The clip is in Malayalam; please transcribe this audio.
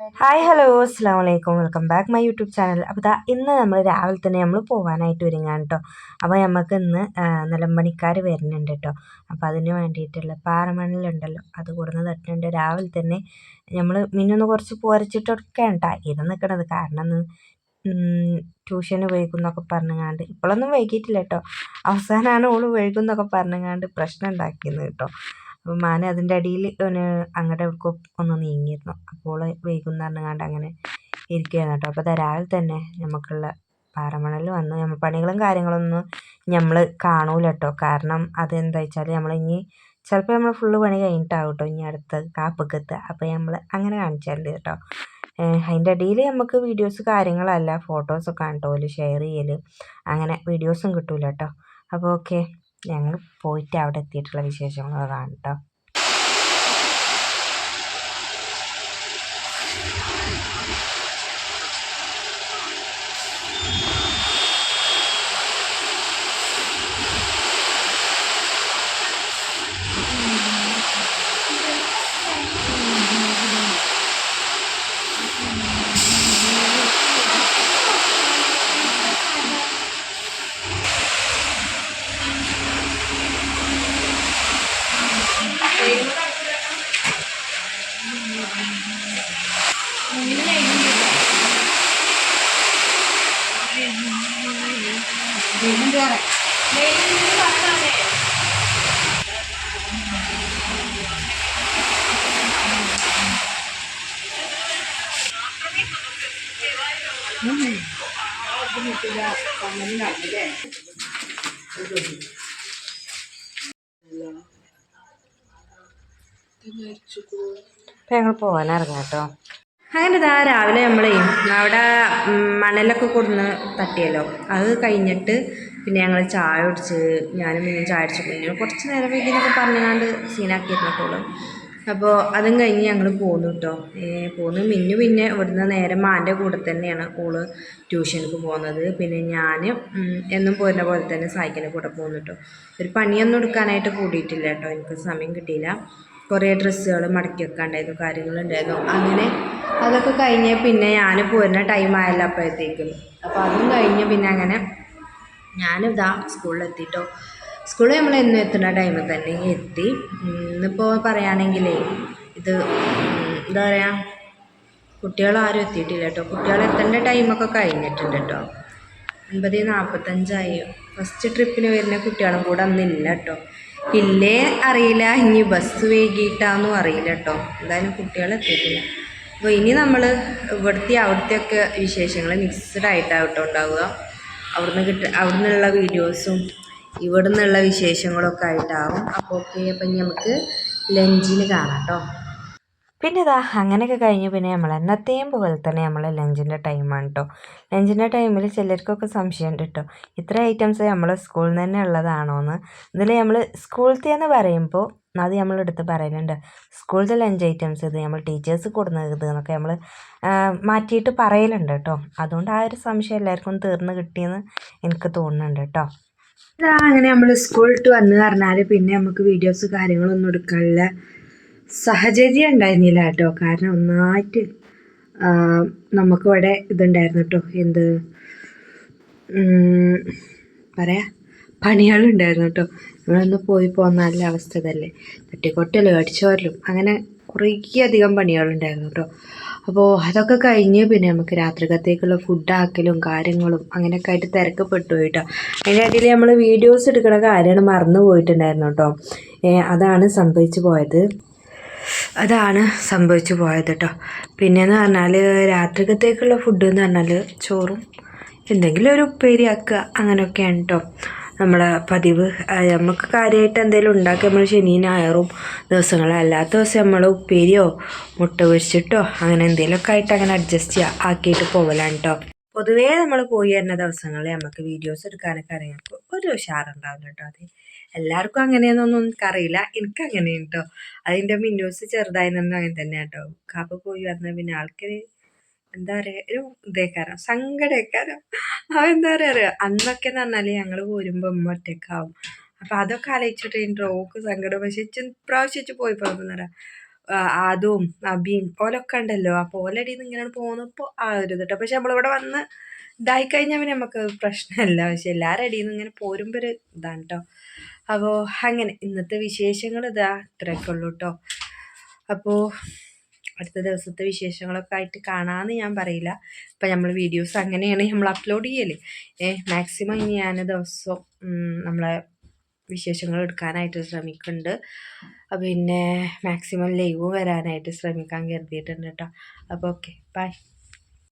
ഹായ് ഹലോ അസ്സാം വലൈക്കും welcome back my YouTube channel അപ്പോൾ ദാ ഇന്ന് നമ്മൾ രാവിലെ തന്നെ നമ്മൾ പോകാനായിട്ട് ഒരുങ്ങാണ് കേട്ടോ അപ്പോൾ നമുക്ക് ഇന്ന് നിലമ്പണിക്കാർ വരുന്നുണ്ട് കേട്ടോ അപ്പോൾ അതിന് വേണ്ടിയിട്ടുള്ള പാറമണലുണ്ടല്ലോ. അത് കൊടുന്ന് തട്ടുന്നുണ്ട് രാവിലെ തന്നെ നമ്മൾ മിന്നൊന്ന് കുറച്ച് പുരച്ചിട്ടൊക്കെ ഉണ്ടാ ഇരുന്ന് നിൽക്കണത് കാരണം ട്യൂഷന് വൈകുന്നൊക്കെ പറഞ്ഞുങ്ങാണ്ട്. ഇപ്പോഴൊന്നും വൈകിട്ടില്ല കേട്ടോ അവസാനമാണ് ഓൾ വൈകുന്നൊക്കെ പറഞ്ഞുങ്ങാണ്ട് പ്രശ്നം ഉണ്ടാക്കിയത് കേട്ടോ അപ്പോൾ മാൻ അതിന്റെ അടിയിൽ അങ്ങോട്ട് എവിടേക്കോ ഒന്ന് നീങ്ങിയിരുന്നു. അപ്പോൾ വൈകുന്നേരം പറഞ്ഞങ്ങാണ്ട് അങ്ങനെ ഇരിക്കുകയാണ് കേട്ടോ. അപ്പോൾ രാവിലെ തന്നെ നമുക്കുള്ള പാറമണൽ വന്ന്. നമ്മൾ പണികളും കാര്യങ്ങളൊന്നും നമ്മൾ കാണൂല കേട്ടോ. കാരണം അതെന്താ വെച്ചാൽ നമ്മൾ ഇനി ചിലപ്പോൾ നമ്മൾ ഫുള്ള് പണി കഴിഞ്ഞിട്ടാവും കേട്ടോ ഇനി അടുത്ത് കാപ്പക്കത്ത്. അപ്പോൾ നമ്മൾ അങ്ങനെ കാണിച്ചാലുണ്ട് കേട്ടോ. അതിന്റെ ഇടയിൽ നമുക്ക് വീഡിയോസ് കാര്യങ്ങളല്ല ഫോട്ടോസൊക്കെ കാണട്ടോ കേട്ടോ ഷെയർ ചെയ്യൽ അങ്ങനെ വീഡിയോസും കിട്ടൂല കേട്ടോ. അപ്പോൾ ഓക്കെ. ഞങ്ങൾ പോയിട്ട് അവിടെ എത്തിയിട്ടുള്ള വിശേഷങ്ങൾ അതാണ് കേട്ടോ അപ്പം ഞങ്ങൾ പോകാൻ ഇറങ്ങാം കേട്ടോ. അങ്ങനെ ഇതാ രാവിലെ നമ്മളേ അവിടെ മണലൊക്കെ കൊടുന്ന് തട്ടിയല്ലോ. അത് കഴിഞ്ഞിട്ട് പിന്നെ ഞങ്ങൾ ചായ കുടിച്ച് ഞാനും പിന്നെ ചായ അടിച്ചു പിന്നെ കുറച്ച് നേരം വൈകിന്നൊക്കെ പറഞ്ഞാണ്ട് സീനാക്കിയിരുന്നപ്പോഴും അപ്പോൾ അതും കഴിഞ്ഞ് ഞങ്ങൾ പോന്നു കേട്ടോ പോന്നു. മിന്നു പിന്നെ ഇവിടുന്ന് നേരെ മാന്റെ കൂടെ തന്നെയാണ് ഓൾ ട്യൂഷനിക്ക് പോകുന്നത്. പിന്നെ ഞാൻ എന്നും പോരുന്ന പോലെ തന്നെ സായിക്കിന്റെ കൂടെ പോകുന്നു കേട്ടോ ഒരു പണിയൊന്നും എടുക്കാനായിട്ട് കൂടിയിട്ടില്ല കേട്ടോ എനിക്ക് സമയം കിട്ടിയില്ല. കുറേ ഡ്രസ്സുകൾ മടക്കി വെക്കാണ്ടായിരുന്നു കാര്യങ്ങളുണ്ടായിരുന്നു അങ്ങനെ അതൊക്കെ കഴിഞ്ഞ് പിന്നെ ഞാൻ പോരുന്ന ടൈം ആയല്ലോ അപ്പോഴത്തേക്കും. അപ്പോൾ അതും കഴിഞ്ഞ് പിന്നെ അങ്ങനെ ഞാനിതാ സ്കൂളിലെത്തിയിട്ടോ സ്കൂളിൽ നമ്മൾ എന്നും എത്തുന്ന ടൈമിൽ തന്നെ എത്തി. ഇന്നിപ്പോൾ പറയുകയാണെങ്കിലേ ഇത് എന്താ പറയുക കുട്ടികളാരും എത്തിയിട്ടില്ല കേട്ടോ കുട്ടികൾ എത്തേണ്ട ടൈമൊക്കെ കഴിഞ്ഞിട്ടുണ്ട് കേട്ടോ ഒൻപത് നാൽപ്പത്തഞ്ചായി ഫസ്റ്റ് ട്രിപ്പിന് വരുന്ന കുട്ടികളും കൂടെ അന്നില്ല കേട്ടോ ഇല്ലേ? അറിയില്ല. ഇനി ബസ് വൈകിട്ടാന്നും അറിയില്ല കേട്ടോ എന്തായാലും കുട്ടികൾ എത്തിയിട്ടില്ല. അപ്പോൾ ഇനി നമ്മൾ ഇവിടുത്തെ അവിടുത്തെ വിശേഷങ്ങൾ മിക്സ്ഡ് ആയിട്ടാണ് കേട്ടോ ഉണ്ടാവുക. അവിടുന്ന് കിട്ട അവിടുന്നുള്ള വീഡിയോസും ഇവിടെ നിന്നുള്ള വിശേഷങ്ങളൊക്കെ ആയിട്ടാവും. അപ്പോൾ ഓക്കെ അപ്പം നമുക്ക് ലഞ്ചിന് കാണാം കേട്ടോ പിന്നെ ഇതാ അങ്ങനെയൊക്കെ കഴിഞ്ഞ് പിന്നെ നമ്മൾ എന്നത്തെയും പോലെ തന്നെ നമ്മൾ ലഞ്ചിന്റെ ടൈമാണ് കേട്ടോ ലഞ്ചിന്റെ ടൈമിൽ ചിലർക്കൊക്കെ സംശയമുണ്ട് കേട്ടോ ഇത്ര ഐറ്റംസ് നമ്മൾ സ്കൂളിൽ നിന്ന് തന്നെ ഉള്ളതാണോ എന്ന് ഇതിൽ നമ്മൾ സ്കൂളത്തെ എന്ന് പറയുമ്പോൾ അത് നമ്മൾ എടുത്ത് പറയുന്നുണ്ട് സ്കൂളിലത്തെ ലഞ്ച് ഐറ്റംസ് ഇത് നമ്മൾ ടീച്ചേഴ്സ് കൊടുക്കുന്നത് എന്നൊക്കെ നമ്മൾ മാറ്റിയിട്ട് പറയലുണ്ട് കേട്ടോ അതുകൊണ്ട് ആ ഒരു സംശയം എല്ലാവർക്കും തീർന്ന് കിട്ടിയെന്ന് എനിക്ക് തോന്നുന്നുണ്ട് കേട്ടോ അങ്ങനെ നമ്മൾ സ്കൂൾ വിട്ട് വന്ന് പറഞ്ഞാൽ പിന്നെ നമുക്ക് വീഡിയോസ് കാര്യങ്ങളൊന്നും എടുക്കാനുള്ള സാഹചര്യം ഉണ്ടായിരുന്നില്ല കേട്ടോ. കാരണം ഒന്നായിട്ട് നമുക്കിവിടെ ഇതുണ്ടായിരുന്നു കേട്ടോ. എന്ത്? പറയാ പണികളുണ്ടായിരുന്നു കേട്ടോ. നമ്മളൊന്ന് പോയി പോകുന്ന നല്ല അവസ്ഥ ഇതല്ലേ തട്ടിക്കൊട്ടലും അടിച്ചോരലും അങ്ങനെ കുറേ അധികം പണികളുണ്ടായിരുന്നു കേട്ടോ. അപ്പോൾ അതൊക്കെ കഴിഞ്ഞ് പിന്നെ നമുക്ക് രാത്രികത്തേക്കുള്ള ഫുഡ് ആക്കലും കാര്യങ്ങളും അങ്ങനെയൊക്കെ ആയിട്ട് തിരക്കപ്പെട്ടു കേട്ടോ. അതിന്റെ ഇടയിൽ നമ്മൾ വീഡിയോസ് എടുക്കുന്ന കാര്യമാണ് മറന്നു പോയിട്ടുണ്ടായിരുന്നു കേട്ടോ അതാണ് സംഭവിച്ചു പോയത്. അതാണ് സംഭവിച്ചു പോയത് കേട്ടോ പിന്നെയെന്ന് പറഞ്ഞാൽ രാത്രികത്തേക്കുള്ള ഫുഡ് എന്ന് പറഞ്ഞാൽ ചോറും എന്തെങ്കിലും ഒരു ഉപ്പേരി ആക്കുക അങ്ങനെയൊക്കെയാണ് കേട്ടോ നമ്മളെ പതിവ്. നമുക്ക് കാര്യമായിട്ട് എന്തെങ്കിലും ഉണ്ടാക്കി നമ്മൾ ശനി ഞായറും ദിവസങ്ങൾ അല്ലാത്ത ദിവസം നമ്മൾ ഉപ്പേരിയോ മുട്ട പൊരിച്ചിട്ടോ അങ്ങനെ എന്തെങ്കിലുമൊക്കെ ആയിട്ട് അങ്ങനെ അഡ്ജസ്റ്റ് ചെയ്യുക ആക്കിയിട്ട് പോകലാണ് കേട്ടോ പൊതുവേ നമ്മൾ പോയി വരുന്ന ദിവസങ്ങളിൽ നമുക്ക് വീഡിയോസ് എടുക്കാനൊക്കെ അറിയാം. ഒരു ഉഷാറുണ്ടാവില്ല കേട്ടോ അത്. എല്ലാവർക്കും അങ്ങനെയെന്നൊന്നും എനിക്കറിയില്ല എനിക്ക് അങ്ങനെയാണ് കേട്ടോ അതിന്റെ മിന്നൂസ് ചെറുതായി അങ്ങനെ തന്നെ കേട്ടോ കാപ്പ് പോയി വന്ന പിന്നെ ആൾക്കാർ എന്താ പറയുക ഒരു ഇതേക്കാരം സങ്കടേക്കാരം. അവ എന്താ പറയുക അന്നൊക്കെ എന്ന് പറഞ്ഞാൽ ഞങ്ങൾ പോരുമ്പോൾ ഉമ്മ ഒറ്റക്കാവും. അപ്പം അതൊക്കെ ആലോചിച്ചിട്ട് എന്റെ റോക്ക് സങ്കടം. പക്ഷെ പ്രാവശ്യം പോയി എന്താ ആദവും അബിയും ഓലൊക്കെ ഉണ്ടല്ലോ. അപ്പോൾ ഓലടിയിൽ നിന്ന് ഇങ്ങനെ പോകുന്നപ്പോൾ ആ ഒരു ഇതിട്ടോ പക്ഷെ നമ്മളിവിടെ വന്ന് ഇതായി കഴിഞ്ഞാൽ പിന്നെ നമുക്ക് പ്രശ്നമല്ല. പക്ഷെ എല്ലാവരുടെ അടിയിൽ നിന്ന് ഇങ്ങനെ പോരുമ്പോൾ ഒരു ഇതാണ് കേട്ടോ അപ്പോൾ അങ്ങനെ ഇന്നത്തെ വിശേഷങ്ങൾ ഇതാ ഇത്രയൊക്കെ ഉള്ളൂ കേട്ടോ അപ്പോൾ അടുത്ത ദിവസത്തെ വിശേഷങ്ങളൊക്കെ ആയിട്ട് കാണാമെന്ന് ഞാൻ പറയില്ല. ഇപ്പം നമ്മൾ വീഡിയോസ് അങ്ങനെയാണ് നമ്മൾ അപ്ലോഡ് ചെയ്യൽ. ഏ മാക്സിമം ഇനി ഞാൻ ദിവസവും നമ്മളെ വിശേഷങ്ങൾ എടുക്കാനായിട്ട് ശ്രമിക്കുന്നുണ്ട് പിന്നെ മാക്സിമം ലൈവ് വരാനായിട്ട് ശ്രമിക്കാൻ കരുതിയിട്ടുണ്ട് കേട്ടോ അപ്പോൾ ഓക്കെ ബൈ